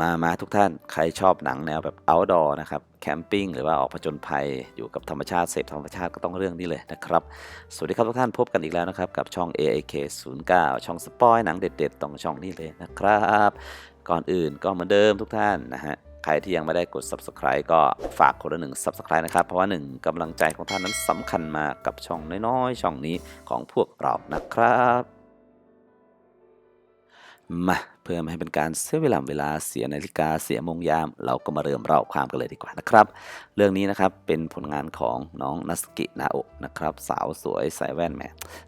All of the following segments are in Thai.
มามาทุกท่าน ใครชอบหนังแนวแบบ outdoor นะครับ แคมปิ้งหรือว่าออกผจญภัย อยู่กับธรรมชาติ เสพธรรมชาติก็ต้องเรื่องนี้เลยนะครับ สวัสดีครับทุกท่านพบกันอีกแล้วนะครับ กับช่อง AIK 09ช่องสปอยหนังเด็ดๆตรงช่องนี้เลยนะครับ ก่อนอื่นก็เหมือนเดิมทุกท่านนะฮะใครที่ยังไม่ได้กด subscribe ก็ฝากคนละหนึ่ง subscribe นะครับ เพราะว่าหนึ่งกำลังใจของท่านนั้นสำคัญมากกับช่องน้อยๆ ช่องนี้ของพวกเรานะครับ มา พื่อไม่ให้เป็นการเสียเวลาเวลาเสียนาฬิกาเสียมงยาม เราก็มาเริ่มเล่าความกันเลยดีกว่านะครับ เรื่องนี้นะครับเป็นผลงานของน้องนัสกินาโอะนะครับสาวสวยใส่แว่นแหม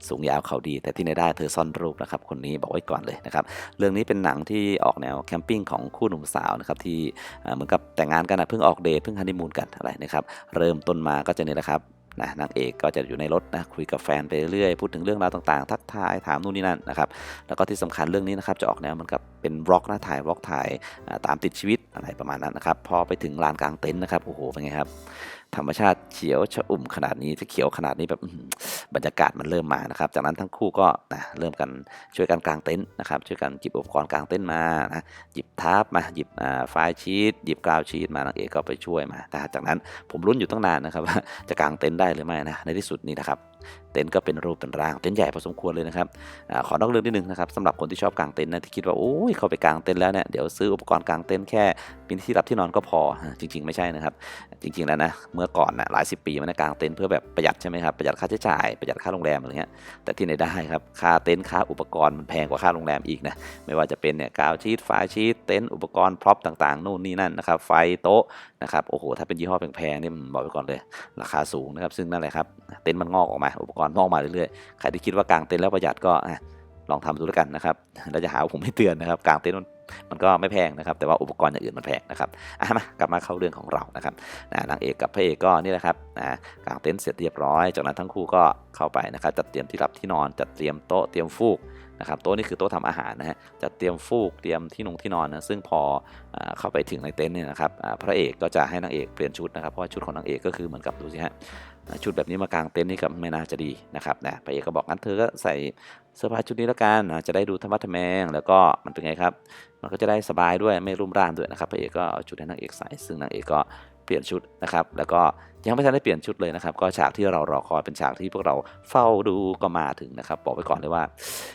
สูงยาวเขาดี แต่ที่ไหนได้เธอซ่อนรูปนะครับคนนี้บอกไว้ก่อนเลยนะครับเรื่องนี้เป็นหนังที่ออกแนวแคมปิ้งของคู่หนุ่มสาวนะครับที่เอ่อเหมือนกับแต่งงานกันนะเพิ่งออกเดทเพิ่งฮันนีมูนกันอะไรนะครับเริ่มต้นมาก็จะเนี่ยนะครับ นะนางเอกก็จะอยู่ในรถนะคุยกับแฟนไปเรื่อยพูดถึงเรื่องราวต่างๆ ทักทายถามนู่นนี่นั่นนะครับแล้วก็ที่สำคัญเรื่องนี้นะครับจะออกแนวเหมือนกับเป็นบล็อกนะถ่ายบล็อกถ่ายตามติดชีวิตอะไรประมาณนั้นนะครับพอไปถึงลานกลางเต็นท์นะครับโอ้โหเป็นไงครับธรรมชาติเขียวชอุ่มขนาดนี้จะเขียวขนาดนี้แบบ บรรยากาศมันเริ่มมานะครับ จากนั้นทั้งคู่ก็นะเริ่มกันช่วยกันกางเต็นท์นะครับ ช่วยกันหยิบอุปกรณ์กางเต็นท์มานะหยิบทับมาหยิบไฟล์ชีตหยิบกาวชีตมานางเอกก็ไปช่วยมาแต่จากนั้นผมรุ้นอยู่ตั้งนานนะครับว่าจะกางเต็นท์ได้หรือไม่นะในที่สุดนี่นะครับเต็นท์ก็เป็นรูปเป็นร่างเต็นท์ใหญ่พอสมควรเลยนะครับอขอนอกเรื่องนิดนึงนะครับสำหรับคนที่ชอบกางเต็นท์นะที่คิดว่าโอ้ยเข้าไปกางเต็นท์แล้วเนี่ยเดี๋ยวซื้ออุปกรณ์กางเต็นท์แค่มีที่รับที่นอนก็พอจริง ๆ ไม่ใช่นะครับ จริง ๆแล้วนะเมื่อก่อนนะหลายสิบปีมันกางเต็นท์เพื่อแบบประหยัดใช่ไหมครับประหยัดค่าใช้จ่ายประหยัดค่าโรงแรมอะไรเงี้ยแต่ที่ไหนได้ครับค่าเต็นท์ค่าอุปกรณ์มันแพงกว่าค่าโรงแรมอีกนะไม่ว่าจะเป็นเนี่ยกาวชีตไฟล์ชีตเต็นท์อุปกรณ์พร็อพต่างๆนู่นนี่นั่นนะครับไฟโต๊ะนะครับโอ้โหถ้าเป็นยี่ห้อแพงๆนี่บอกไว้ก่อนเลย ราคาสูงนะครับซึ่งนั่นแหละครับเต็นท์มันงอกออกมา อุปกรณ์งอกมาเรื่อยๆใครที่คิดว่ากางเต็นท์แล้วประหยัดก็ลองทำดูแล้วกันนะครับแล้วจะหาว่าผมไม่เตือนนะครับกางเต็นท์มัน มันก็ไม่แพงนะครับ แต่ว่าอุปกรณ์อย่างอื่นมันแพงนะครับอะมากลับมาเข้าเรื่องของเรานะครับนะนางเอกกับพระเอกก็นี่แหละครับนะกางเต็นท์เสร็จเรียบร้อย จากนั้นทั้งคู่ก็เข้าไปนะครับจัดเตรียมที่รับที่นอนจัดเตรียมโต๊ะเตรียมฟูก นะครับโต๊ะนี่คือโต๊ะทำอาหารนะฮะจัดเตรียมฟูกเตรียมที่นงที่นอนนะซึ่งพออเข้าไปถึงในเต็นท์เนี่ยนะครับพระเอกก็จะให้นางเอกเปลี่ยนชุดนะครับเพราะชุดของนางเอกก็คือเหมือนกับดูสิฮะชุดแบบนี้มากางเต็นท์นี่ก็ไม่น่าจะดีนะครับนะพระเอกก็บอกงั้นเธอก็ใส่เสื้อผ้าชุดนี้แล้วกันนะจะได้ดูธรรมะทแมงแล้วก็มันเป็นไงครับมันก็จะได้สบายด้วยไม่รุ่มร่ามด้วยนะครับพระเอกก็เอาชุดให้นางเอกใส่ซึ่งนางเอกก็ ลี่ยนชุดนะครับ แล้วก็ยังไม่ทันได้เปลี่ยนชุดเลยนะครับ ก็ฉากที่เรารอคอยเป็นฉากที่พวกเราเฝ้าดูก็มาถึงนะครับ บอกไว้ก่อนเลยว่า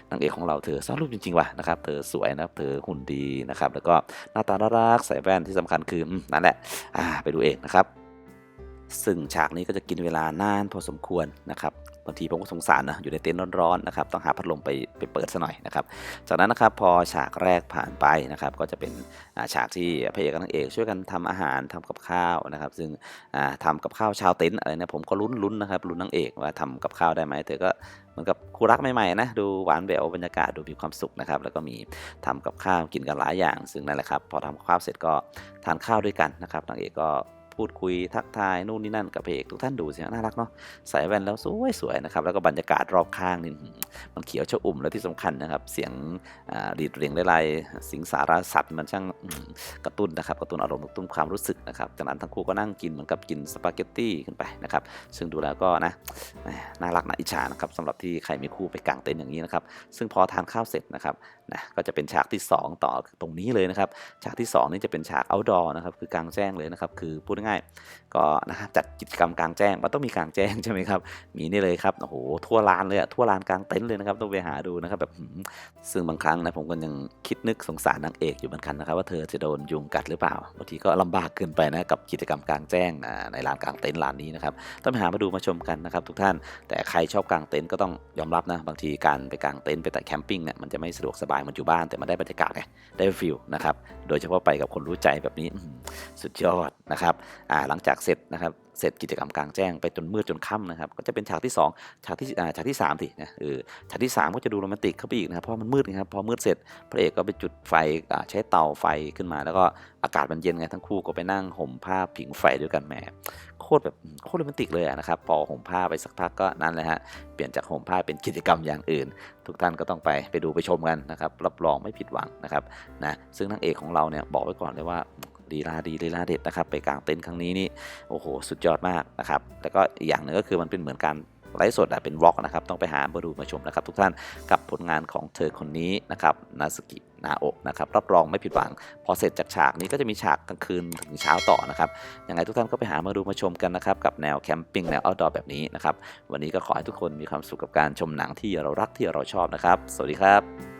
นางเอกของเราเธอซ่อนรูปจริงๆว่ะนะครับ เธอสวยนะครับ เธอหุ่นดีนะครับ แล้วก็หน้าตาน่ารักใส่แว่นที่สำคัญคือนั่นแหละไปดูเองนะครับ ซึ่งฉากนี้ก็จะกินเวลานานพอสมควรนะครับบางทีผมก็สงสารนะอยู่ในเต็นท์ร้อนๆนะครับต้องหาพัดลมไปไปเปิดซะหน่อยนะครับจากนั้นนะครับพอฉากแรกผ่านไปนะครับก็จะเป็นฉากที่พระเอกกับนางเอก ช่วยกันทำอาหารทำกับข้าวนะครับ ซึ่งอ่าทำกับข้าวชาวเต็นท์อะไรเนี่ยผมก็ลุ้นๆนะครับลุ้นนางเอกว่าทำกับข้าวได้ไหมเธอก็เหมือนกับคู่รักใหม่ๆนะดูหวานแหววบรรยากาศดูมีความสุขนะครับแล้วก็มีทำกับข้าวกินกันหลายอย่าง ซึ่งนั่นแหละครับพอทำกับข้าวเสร็จก็ทานข้าวด้วยกันนะครับนางเอกก็ พูดคุยทักทายนู่นนี่นั่นกับพระเอกทุกท่านดูสิน่ารักเนาะใส่แว่นแล้วสวยๆนะครับแล้วก็บรรยากาศรอบข้างนี่มันเขียวชอุ่มแล้วที่สำคัญนะครับ เสียงดีดเรียงไล่ๆสิงสารสัตว์มันช่างกระตุ้นนะครับกระตุ้นอารมณ์กระตุ้นความรู้สึกนะครับจากนั้นทั้งคู่ก็นั่งกินเหมือนกับกินสปาเกตตี้ขึ้นไปนะครับซึ่งดูแล้วก็นะน่ารักน่าอิจฉานะครับสำหรับที่ใครมีคู่ไปกางเต็นท์อย่างนี้นะครับซึ่งพอทานข้าวเสร็จนะครับนะก็จะเป็นฉากที่สองต่อตรงนี้เลยนะครับฉากที่สองนี่จะเป็นฉาก outdoor นะครับคือกลางแจ้งเลยนะครับคือพูดง่ายๆ ก็นะครับจัดกิจกรรมกลางแจ้งมันต้องมีกลางแจ้งใช่ไหมครับ มีนี่เลยครับโอ้โหทั่วลานเลยอะทั่วลานกลางเต็นท์เลยนะครับต้องไปหาดูนะครับแบบซึ่งบางครั้งนะผมก็ยังคิดนึกสงสารนางเอกอยู่เหมือนกันนะครับว่าเธอจะโดนยุงกัดหรือเปล่าบางทีก็ลำบากเกินไปนะกับกิจกรรมกลางแจ้งในลานกลางเต็นท์ลานนี้นะครับต้องไปหามาดูมาชมกันนะครับทุกท่านแต่ใครชอบกลางเต็นท์ก็ต้องยอมรับนะบางทีการไปกลางเต็นท์ไปแต่แคมปิ้งเนี่ยมันจะไม่สะดวกสบายเหมันอยู่บ้านแต่มันได้บรรยากาศไงได้ฟิลนะครับโดยเฉพาะไปกับคนรู้ใจแบบนี้สุดยอดนะครับหลังจากเสร็จนะครับเสร็จกิจกรรมกลางแจ้งไปจนมืดจนค่ำนะครับก็จะเป็นฉากที่ 2 ฉากที่อ่าฉากที่3สินะเออฉากที่ 3 ก็จะดูโรแมนติกเข้าไปอีกนะครับเพราะมันมืดนะครับพอมืดเสร็จพระเอกก็ไปจุดไฟใช้เตาไฟขึ้นมา แล้วก็อากาศมันเย็นไงทั้งคู่ก็ไปนั่งห่มผ้าผิงไฟด้วยกันแหมโคตรแบบโคตรโรแมนติกเลยนะครับพอห่มผ้าไปสักพักก็นั่นแหละฮะเปลี่ยนจากห่มผ้าเป็นกิจกรรมอย่างอื่น ทุกท่านก็ต้องไปไปดูไปชมกันนะครับรับรองไม่ผิดหวังนะครับนะซึ่งนางเอกของเราเนี่ยบอกไว้ก่อนเลยว่า ลีลาดีลีลาเด็ดนะครับ ไปกลางเต็นท์ครั้งนี้นี่โอ้โหสุดยอดมากนะครับแล้วก็อีกอย่างหนึ่งก็คือมันเป็นเหมือนการไลฟ์สดอะเป็นวอล์กนะครับ ต้องไปหามาดูมาชมนะครับ ทุกท่านกับผลงานของเธอคนนี้นะครับนาสกินาโอะนะครับรับรองไม่ผิดหวัง พอเสร็จจากฉากนี้ก็จะมีฉากกลางคืนถึงเช้าต่อนะครับยังไงทุกท่านก็ไปหามาดูมาชมกันนะครับ กับแนวแคมปิ้งแนว outdoor แบบนี้นะครับ วันนี้ก็ขอให้ทุกคนมีความสุขกับการชมหนังที่เรารักที่เราชอบนะครับ สวัสดีครับ